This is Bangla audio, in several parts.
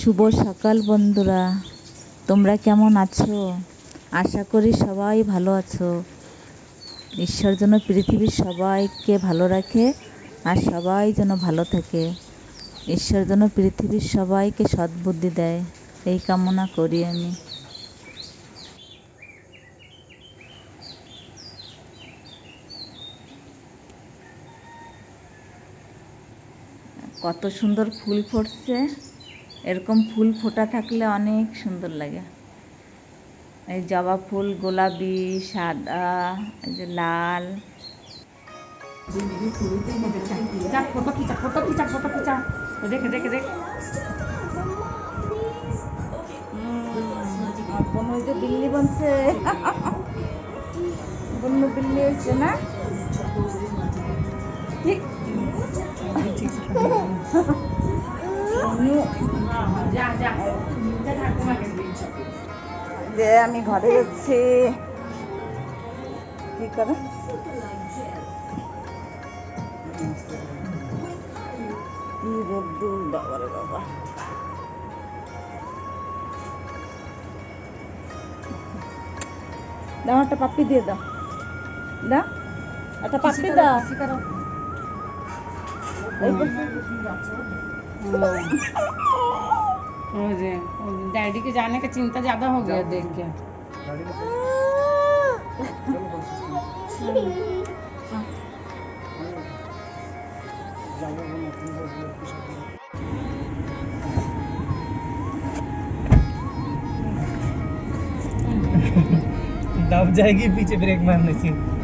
শুভ সকাল বন্ধুরা। তোমরা কেমন আছো? আশা করি সবাই ভালো আছো। ঈশ্বর যেন পৃথিবীর সবাইকে ভালো রাখে আর সবাই যেন ভালো থাকে। ঈশ্বর যেন পৃথিবীর সবাইকে সদ্বুদ্ধি দেয়, এই কামনা করি আমি। কত সুন্দর ফুল ফুটছে। এরকম ফুল ফোটা থাকলে অনেক সুন্দর লাগে। এই জবা ফুল গোলাপি সাদা এই যে লাল। দেখ দেখ দেখ। দিল্লি বনছে। বন্য দিল্লি হয়েছে না? যা যে আমি ঘরে যাচ্ছি। কি করে? কি রোদ্দুর বাবা। দাও একটা পাপ্পি দিয়ে দাও। দাও। একটা পাপ্পি দাও। मुझे डैडी के जाने का चिंता ज़्यादा हो गया देख के। दब जाएगी पीछे ब्रेक मारने से।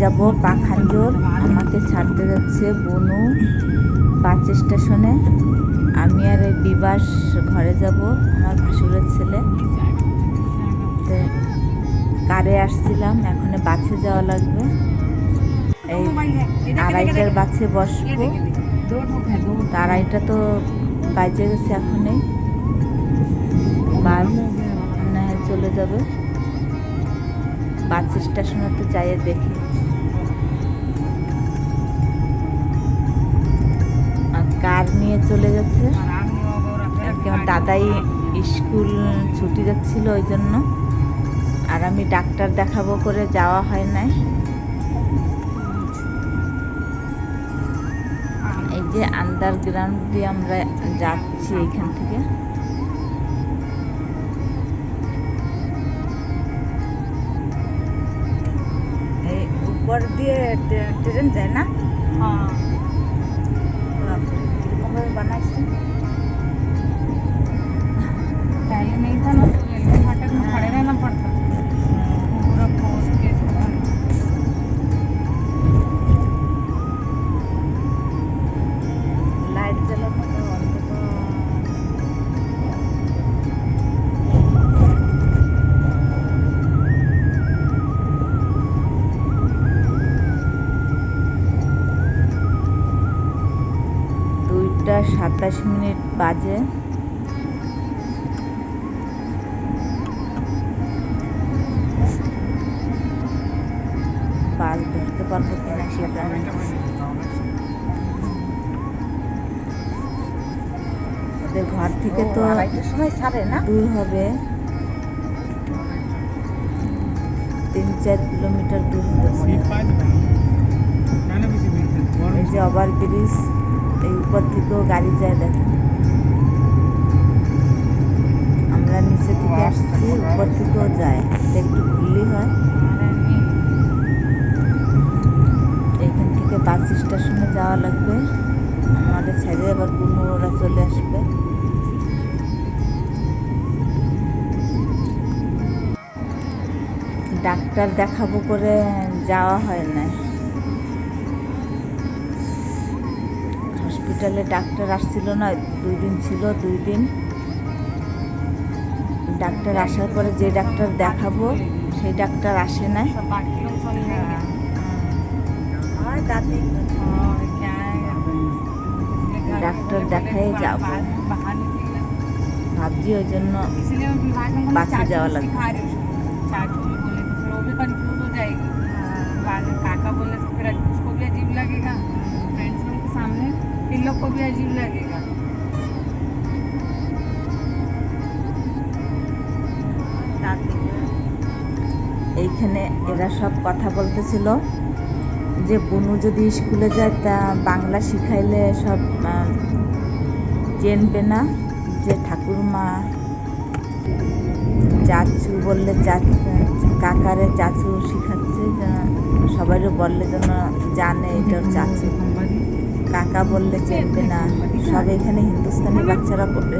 যাব পাখাঞ্জোর। আমাকে ছাড়তে যাচ্ছে বনু বাস স্টেশনে। আমি আর এই বিবাস ঘরে যাব, আমার ভাসুরের ছেলে। কারে আসছিলাম, এখন বাসে যাওয়া লাগবে। এই আড়াইটার বাসে বসবো। আড়াইটা তো বাজে গেছে এখনই। বাস চলে যাবে। বাস স্টেশনে তো যাইয়ে দেখি। নিয়ে চলে গেছে। আমার দাদাই স্কুল ছুটি যাচ্ছিল ওই জন্য। আর আমি ডাক্তার দেখাবো করে যাওয়া হয় নাই। এই যে আন্ডারগ্রাউন্ড দিয়ে আমরা যাচ্ছি এইখান থেকে। উপর দিয়ে ট্রেন যায় না? বাপরে, バラして。だよね、楽し সাতাশ মিনিট বাজে। বাস ধরতে পারব কিনা সেটা ওদের ঘর থেকে তো দূর হবে। তিন চার কিলোমিটার দূর হবে। এই যে ওভার ব্রিজ এই উপর থেকেও গাড়ি যায় দেখেন। আমরা নিচে থেকে আসছি, উপর থেকেও যায়। একটু ঘুরলেই হয়। এইখান থেকে বাস স্টেশনে যাওয়া লাগবে। আমাদের ছেড়ে আবার কোনো ওরা চলে আসবে। ডাক্তার দেখাবো করে যাওয়া হয় না। হসপিটালে ডাক্তার আসছিল না দুই দিন ছিল দুই দিন ডাক্তার আসার পরে যে ডাক্তার দেখাবো সেই ডাক্তার আসে না सब बाकी लोग सब लेंगे আর দাদি और क्या है डॉक्टर देखाए जाओ। बाहर निकले भाभी ওই জন্য इसलिए मैं बाद में बात से चाचू जावा को लग- सिखा रही हूँ चाचू भी बोले तो फिर वो भी कंफ्यूज हो जाएगी बाद में काका बोले तो फिर उसको भी अजीब लगेगा फ्रेंड्स लोग के सामने इन लोग को भी अजीब लगेगा এইখানে এরা সব কথা বলতেছিল যে বুনু যদি স্কুলে যায় তা বাংলা শিখাইলে সব আহ, চেনবে না যে ঠাকুরমা চাচু বললে চাচু কাকারে চাচু শিখাচ্ছে যেন সবাইও বললে যেন জানে এটা ওর চাচু কাকা বললে চেনবে না। সব এখানে হিন্দুস্তানি বাচ্চারা পড়বে।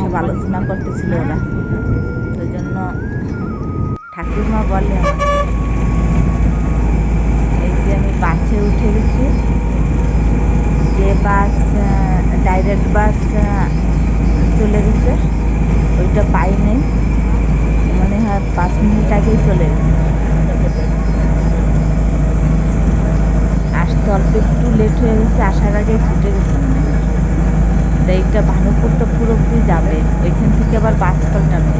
সব আলোচনা করতেছিল ওরা। ওই জন্য ঠাকুরমা বলে এই যে আমি বাসে উঠে গেছি। যে বাস ডাইরেক্ট বাস চলে গেছে, ওইটা পাই নাই। মনে হয় পাঁচ মিনিট আগেই চলে গেছে। আসতে অল্প একটু লেট হয়ে গেছে আসার আগেই ছুটে গেছে। এইটা ভানুপুরটা পুরোপুরি যাবে। ওইখান থেকে আবার বাস পাল্টানো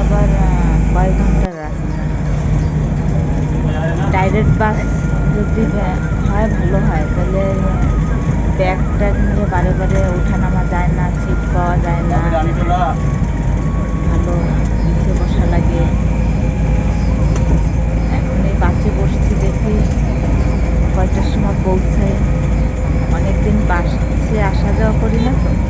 আবার আহ, কয় ঘণ্টার রাস্তা। ডাইরেক্ট বাস যদি হয় ভালো হয়। তাহলে ব্যাগ ট্যাগ নিয়ে বারে বারে ওঠানামা যায় না সিট পাওয়া যায় না। লাগে। এখন এই বাসে বসছি দেখি কয়টার সময় পৌঁছায়। অনেকদিন বাসে আসা যাওয়া করি না তো।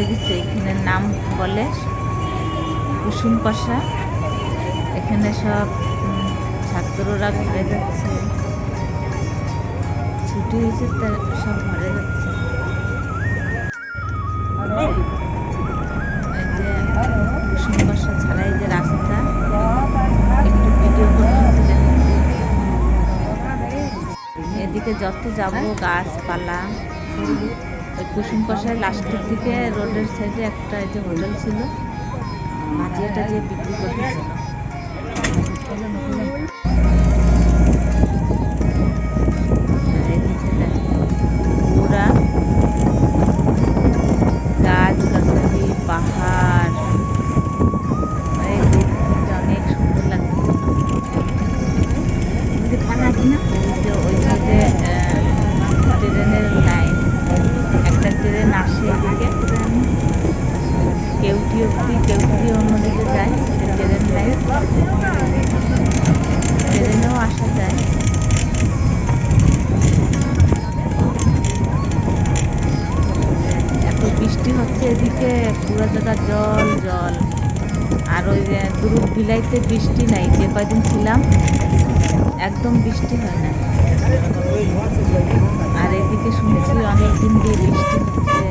পৌঁছে গেছে এখানে নাম বলে। কুসুম পাশা। এখানে সব ছাত্ররা ঘরে যাচ্ছে। ছুটি হয়েছে তা সব ঘরে যাচ্ছে। কুসুম পাশা ছাড়া এই যে রাস্তা, একটু এদিকে যত যাব, গাছপালা ওই কুসুম কসাই লাস্টের দিকে রোডের সাইডে একটা যে হোটেল ছিল। মাঝিয়াটা যে বিক্রি করতেছিল জল আর ওই যে দুরুপ বিলাইতে বৃষ্টি নাই, যে কয়দিন ছিলাম, একদম বৃষ্টি হয় না আর এদিকে শুনেছি অনেক দিন দিয়ে বৃষ্টি হচ্ছে।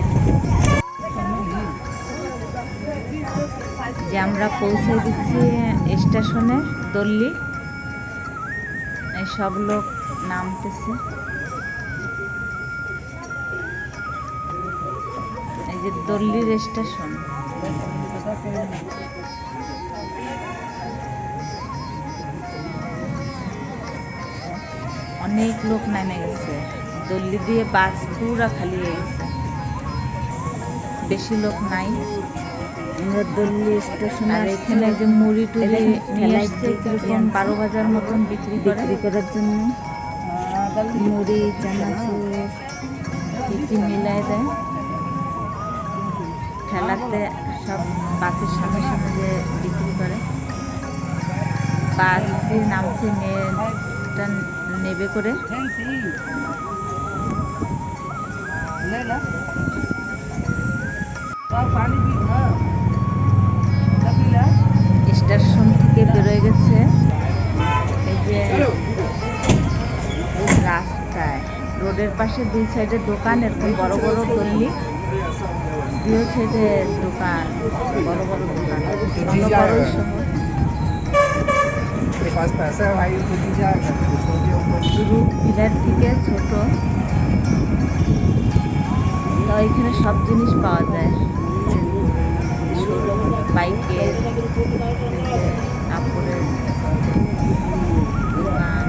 যে আমরা পৌঁছে দিচ্ছি স্টেশনে, দল্লি। সব লোক নামতেছে। এই যে দল্লির স্টেশন। অনেক লোক নেমে গেছে। দল্লি দিয়ে বাস পুরা খালি হয়ে গেছে। বেশি লোক নাই। দল্লি স্টেশনে আর এখানে যে মুড়ি টুড়ি এখানে নিয়ে আসছে কীরকম বারো বাজার মতন বিক্রি করে? বিক্রি করার জন্য। মুড়ি চানাচুর কি দেয় ঠেলাতে সব বাসের সামনে সামনে যে বিক্রি করে বাস নামছে মেয়েটা নেবে করে? স্টেশন থেকে বেরোয় গেছে। এই যে রাস্তায়, রোডের পাশে দুই সাইডে দোকান, এরকম বড় বড় গল্লি হচ্ছে যে দোকান বড় বড় দোকান এটার থেকে ছোট। তো এখানে সব জিনিস পাওয়া যায়। বাইকের কাপড়ের দোকান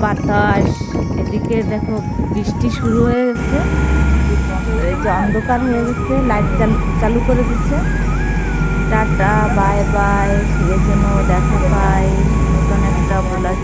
বাতাস। এদিকে দেখো বৃষ্টি শুরু হয়ে গেছে। এই যে অন্ধকার হয়ে গেছে লাইট চালু করে দিচ্ছে। টাটা বাই বাই ফিরে জন্য দেখা পাই। নতুন একটা তোমাদের